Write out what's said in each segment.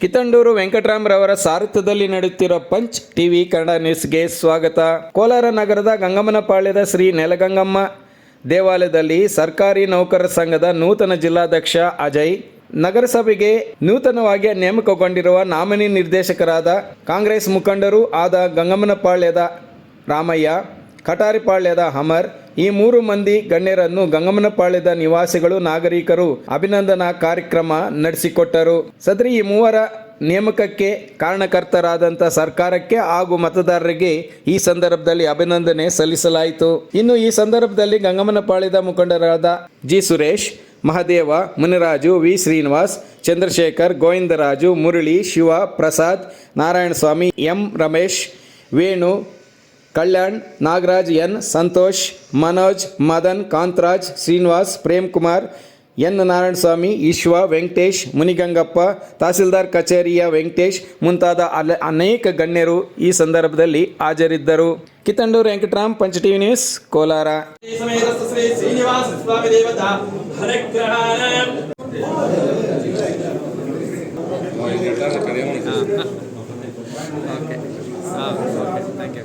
ಕಿತ್ತಂಡೂರು ವೆಂಕಟರಾಮರವರ ಸಾರಥ್ಯದಲ್ಲಿ ನಡೆಯುತ್ತಿರುವ punch TV Kannada ನ್ಯೂಸ್ಗೆ ಸ್ವಾಗತ. ಕೋಲಾರ ನಗರದ ಗಂಗಮ್ಮನಪಾಳ್ಯದ ಶ್ರೀ ನೆಲಗಂಗಮ್ಮ ದೇವಾಲಯದಲ್ಲಿ ಸರ್ಕಾರಿ ನೌಕರರ ಸಂಘದ ನೂತನ ಜಿಲ್ಲಾಧ್ಯಕ್ಷ ಅಜಯ್, ನಗರಸಭೆಗೆ ನೂತನವಾಗಿ ನೇಮಕಗೊಂಡಿರುವ ನಾಮಿನಿ ನಿರ್ದೇಶಕರಾದ ಕಾಂಗ್ರೆಸ್ ಮುಖಂಡರು ಆದ ಗಂಗಮ್ಮನಪಾಳ್ಯದ ರಾಮಯ್ಯ, ಕಟಾರಿಪಾಳ್ಯದ ಅಮರ್ ಈ ಮೂರು ಮಂದಿ ಗಣ್ಯರನ್ನು ಗಂಗಮ್ಮನಪಾಳ್ಯದ ನಿವಾಸಿಗಳು, ನಾಗರಿಕರು ಅಭಿನಂದನಾ ಕಾರ್ಯಕ್ರಮ ನಡೆಸಿಕೊಟ್ಟರು. ಸದರಿ ಈ ಮೂವರ ನೇಮಕಕ್ಕೆ ಕಾರಣಕರ್ತರಾದಂಥ ಸರ್ಕಾರಕ್ಕೆ ಹಾಗೂ ಮತದಾರರಿಗೆ ಈ ಸಂದರ್ಭದಲ್ಲಿ ಅಭಿನಂದನೆ ಸಲ್ಲಿಸಲಾಯಿತು. ಇನ್ನು ಈ ಸಂದರ್ಭದಲ್ಲಿ ಗಂಗಮ್ಮನಪಾಳ್ಯದ ಮುಖಂಡರಾದ G Suresh, Mahadeva, Muniraju, V Srinivas, Chandrashekar, Govindaraju, Murali, Shiva, Prasad, Narayanaswamy, M Ramesh, Venu Kalyan Nagaraj N. Santosh Manoj Madan Kantharaj Srinivas Prem Kumar N. Narayanaswamy ಈಶ್ವ Venkatesh Munigangappa tahsildar ಕಚೇರಿಯ ವೆಂಕಟೇಶ್ ಮುಂತಾದ ಅಲ್ಲ ಅನೇಕ ಗಣ್ಯರು ಈ ಸಂದರ್ಭದಲ್ಲಿ ಹಾಜರಿದ್ದರು. ಕಿತ್ತಂಡೂರು ವೆಂಕಟರಾಮ್ ಪಂಚ TV news Kolar. Okay. Okay. Thank you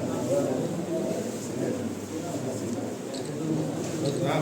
sir